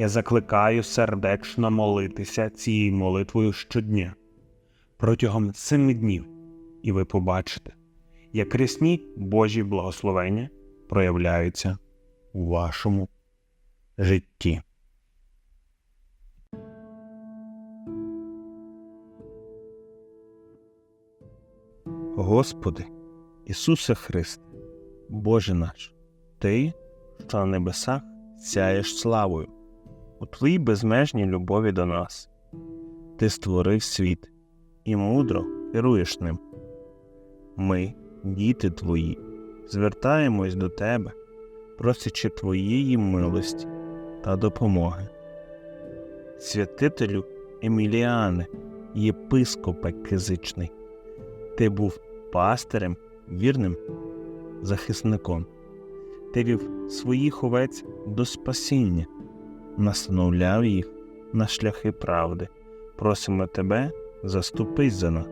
Я закликаю сердечно молитися цією молитвою щодня. Протягом семи днів, і ви побачите, як рясні Божі благословення проявляються у вашому житті. Господи, Ісусе Христе, Боже наш, Ти, що на небесах сяєш славою, у Твоїй безмежній любові до нас. Ти створив світ і мудро керуєш ним. Ми, діти Твої, звертаємось до Тебе, просячи Твоєї милості та допомоги. Святителю Еміліане, єпископе Кизичний, ти був пастирем, вірним захисником. Ти вів своїх овець до спасіння, настановляв їх на шляхи правди. Просимо тебе, заступись за нас,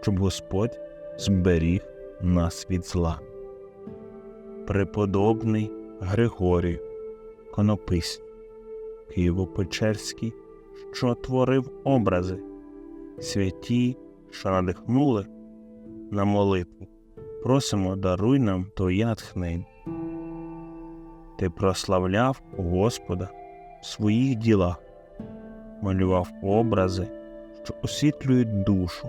щоб Господь зберіг нас від зла. Преподобний Григорію, конопись, Києво-Печерський, що творив образи, святі, що надихнули на молитву. Просимо, даруй нам Твоє натхнення. Ти прославляв Господа своїх ділах, малював образи, що освітлюють душу,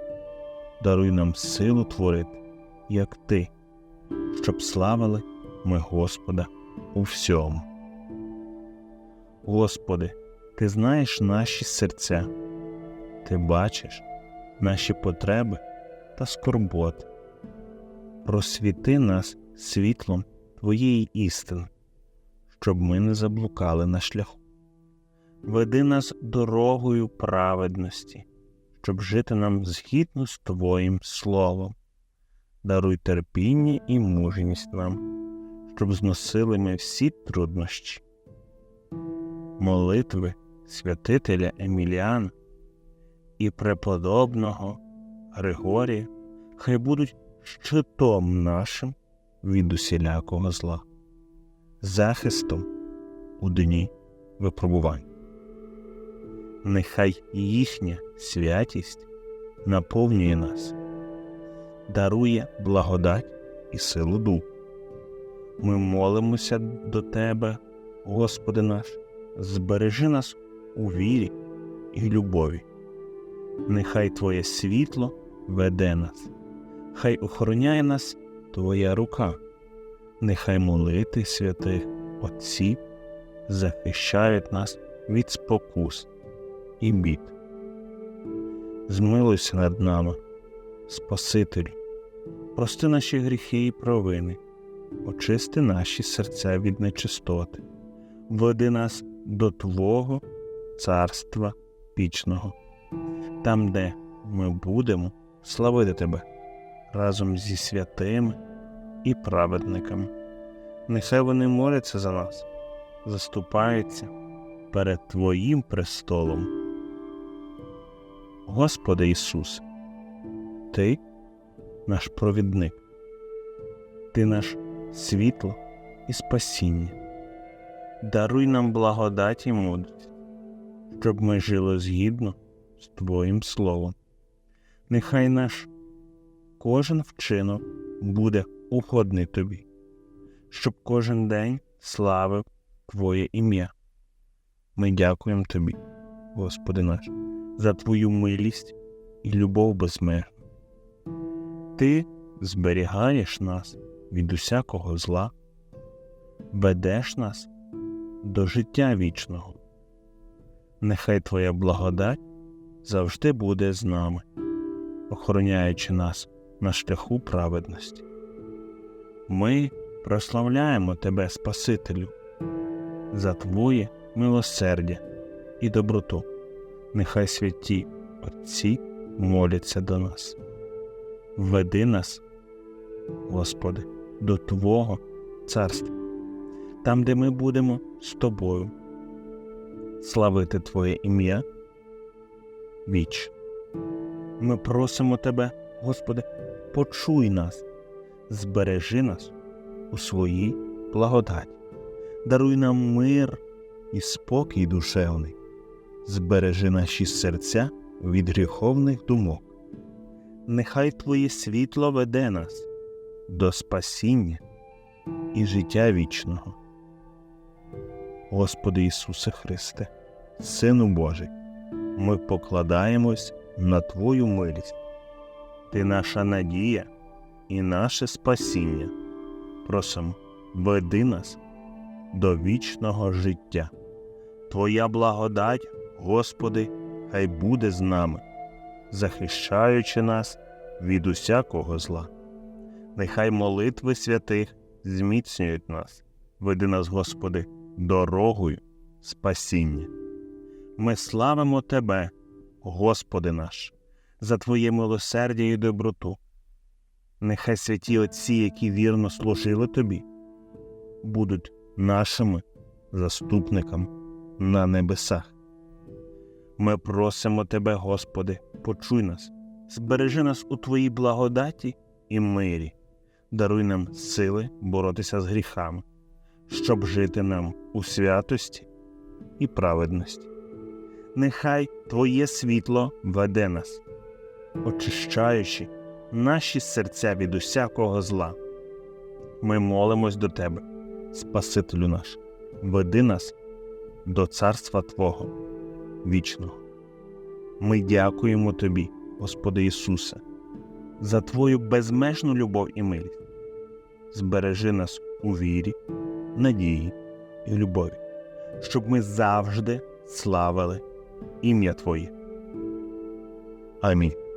даруй нам силу творити, як Ти, щоб славили ми Господа у всьому. Господи, Ти знаєш наші серця, Ти бачиш наші потреби та скорботи. Просвіти нас світлом Твоєї істини, щоб ми не заблукали на шляху. Веди нас дорогою праведності, щоб жити нам згідно з Твоїм Словом. Даруй терпіння і мужність нам, щоб зносили ми всі труднощі. Молитви святителя Еміліана і преподобного Григорія хай будуть щитом нашим від усілякого зла, захистом у дні випробувань. Нехай їхня святість наповнює нас, дарує благодать і силу духу. Ми молимося до Тебе, Господи наш, збережи нас у вірі і любові. Нехай Твоє світло веде нас, хай охороняє нас Твоя рука, нехай молити святих Отців захищають нас від спокус і бід. Змилуйся над нами, Спасителю, прости наші гріхи і провини, очисти наші серця від нечистоти, веди нас до Твого царства вічного, там, де ми будемо славити Тебе разом зі святими і праведниками. Нехай вони моляться за нас, заступаються перед Твоїм престолом. Господи Ісус, Ти наш провідник, Ти наш світло і спасіння. Даруй нам благодать і мудрість, щоб ми жили згідно з Твоїм Словом. Нехай наш кожен вчинок буде угодний Тобі, щоб кожен день славив Твоє ім'я. Ми дякуємо Тобі, Господи наш, за Твою милість і любов безмежну. Ти зберігаєш нас від усякого зла, ведеш нас до життя вічного. Нехай Твоя благодать завжди буде з нами, охороняючи нас на шляху праведності. Ми прославляємо Тебе, Спасителю, за Твоє милосердя і доброту. Нехай святі Отці моляться до нас. Веди нас, Господи, до Твого царства, там, де ми будемо з Тобою, славити Твоє ім'я віч. Ми просимо Тебе, Господи, почуй нас, збережи нас у своїй благодаті, даруй нам мир і спокій душевний, збережи наші серця від гріховних думок. Нехай Твоє світло веде нас до спасіння і життя вічного. Господи Ісусе Христе, Сину Божий, ми покладаємось на Твою милість. Ти наша надія і наше спасіння. Просимо, веди нас до вічного життя. Твоя благодать, Господи, хай буде з нами, захищаючи нас від усякого зла. Нехай молитви святих зміцнюють нас, веди нас, Господи, дорогою спасіння. Ми славимо Тебе, Господи наш, за Твоє милосердя і доброту. Нехай святі Отці, які вірно служили Тобі, будуть нашими заступниками на небесах. Ми просимо Тебе, Господи, почуй нас, збережи нас у Твоїй благодаті і мирі, даруй нам сили боротися з гріхами, щоб жити нам у святості і праведності. Нехай Твоє світло веде нас, очищаючи наші серця від усякого зла. Ми молимось до Тебе, Спасителю наш, веди нас до Царства Твого вічного. Ми дякуємо Тобі, Господи Ісусе, за Твою безмежну любов і милість. Збережи нас у вірі, надії і любові, щоб ми завжди славили ім'я Твоє. Амінь.